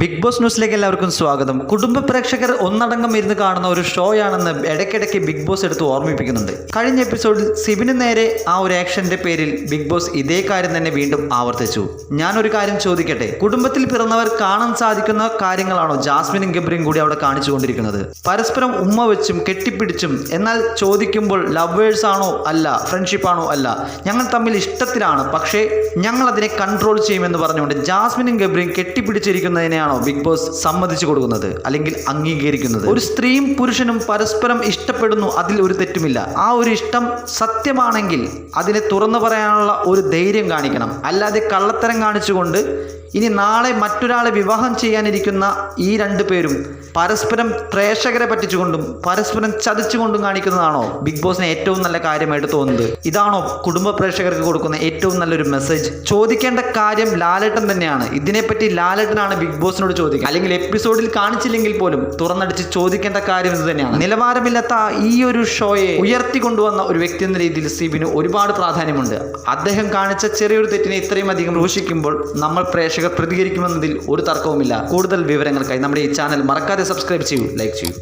Big boss ന്യൂസിലേക്ക് എല്ലാവർക്കും സ്വാഗതം. കുടുംബ പ്രേക്ഷകർ ഒന്നടങ്കം ഇരുന്ന് കാണുന്ന ഒരു ഷോ ആണെന്ന് ഇടയ്ക്കിടയ്ക്ക് ബിഗ് ബോസ് എടുത്ത് ഓർമ്മിപ്പിക്കുന്നുണ്ട്. കഴിഞ്ഞ എപ്പിസോഡിൽ സിബിന് നേരെ ആ ഒരു ആക്ഷന്റെ പേരിൽ ബിഗ് ബോസ് ഇതേ കാര്യം തന്നെ വീണ്ടും ആവർത്തിച്ചു. ഞാനൊരു കാര്യം ചോദിക്കട്ടെ? കുടുംബത്തിൽ പിറന്നവർ കാണാൻ സാധിക്കുന്ന കാര്യങ്ങളാണോ ജാസ്മിനും ഗബ്രിയും കൂടി അവിടെ കാണിച്ചുകൊണ്ടിരിക്കുന്നത്? പരസ്പരം ഉമ്മ വെച്ചും കെട്ടിപ്പിടിച്ചും എന്നാൽ ചോദിക്കുമ്പോൾ ലവേഴ്സ് ആണോ അല്ല ഫ്രണ്ട്ഷിപ്പ് ആണോ അല്ല ഞങ്ങൾ തമ്മിൽ ഇഷ്ടത്തിലാണ് പക്ഷേ ഞങ്ങൾ അതിനെ കൺട്രോൾ ചെയ്യുമെന്ന് പറഞ്ഞുകൊണ്ട് ജാസ്മിനും ഗബ്രിയും കെട്ടിപ്പിടിച്ചിരിക്കുന്നതിനെയാണോ ബിഗ് ബോസ് സമ്മതിച്ചു കൊടുക്കുന്നത്? അല്ലെങ്കിൽ അംഗീകരിക്കുന്നത്? ഒരു സ്ത്രീയും പുരുഷനും പരസ്പരം ഇഷ്ടപ്പെടുന്നു അതിൽ ഒരു തെറ്റുമില്ല. ആ ഒരു ഇഷ്ടം സത്യമാണെങ്കിൽ അതിനെ തുറന്നു പറയാനുള്ള ഒരു ധൈര്യം കാണിക്കണം. അല്ലാതെ കള്ളത്തരം കാണിച്ചുകൊണ്ട് ഇനി നാളെ മറ്റൊരാളെ വിവാഹം ചെയ്യാനിരിക്കുന്ന ഈ രണ്ടു പേരും പരസ്പരം പ്രേക്ഷകരെ പറ്റിച്ചുകൊണ്ടും പരസ്പരം ചതിച്ചുകൊണ്ടും കാണിക്കുന്നതാണോ ബിഗ് ബോസിന് ഏറ്റവും നല്ല കാര്യമായിട്ട് തോന്നുന്നത്? ഇതാണോ കുടുംബ പ്രേക്ഷകർക്ക് കൊടുക്കുന്ന ഏറ്റവും നല്ലൊരു മെസ്സേജ് ചോദിക്കേണ്ട കാര്യം ലാലേട്ടൻ തന്നെയാണ്. ഇതിനെപ്പറ്റി ലാലേട്ടനാണ് ബിഗ് ബോസിനോട് ചോദിക്കുക. അല്ലെങ്കിൽ എപ്പിസോഡിൽ കാണിച്ചില്ലെങ്കിൽ പോലും തുറന്നടിച്ച് ചോദിക്കേണ്ട കാര്യം ഇത് തന്നെയാണ്. നിലവാരമില്ലാത്ത ഈ ഒരു ഷോയെ ഉയർത്തിക്കൊണ്ടുവന്ന ഒരു വ്യക്തി എന്ന രീതിയിൽ സിബിന് ഒരുപാട് പ്രാധാന്യമുണ്ട്. അദ്ദേഹം കാണിച്ച ചെറിയൊരു തെറ്റിനെ ഇത്രയും അധികം ഘോഷിക്കുമ്പോൾ നമ്മൾ പ്രേക്ഷകർ പ്രതികരിക്കുമെന്നതിൽ ഒരു തർക്കവുമില്ല. കൂടുതൽ വിവരങ്ങൾക്കായി നമ്മുടെ ഈ ചാനൽ മറക്കാതെ സബ്സ്ക്രൈബ് ചെയ്യൂ ലൈക്ക് ചെയ്യൂ.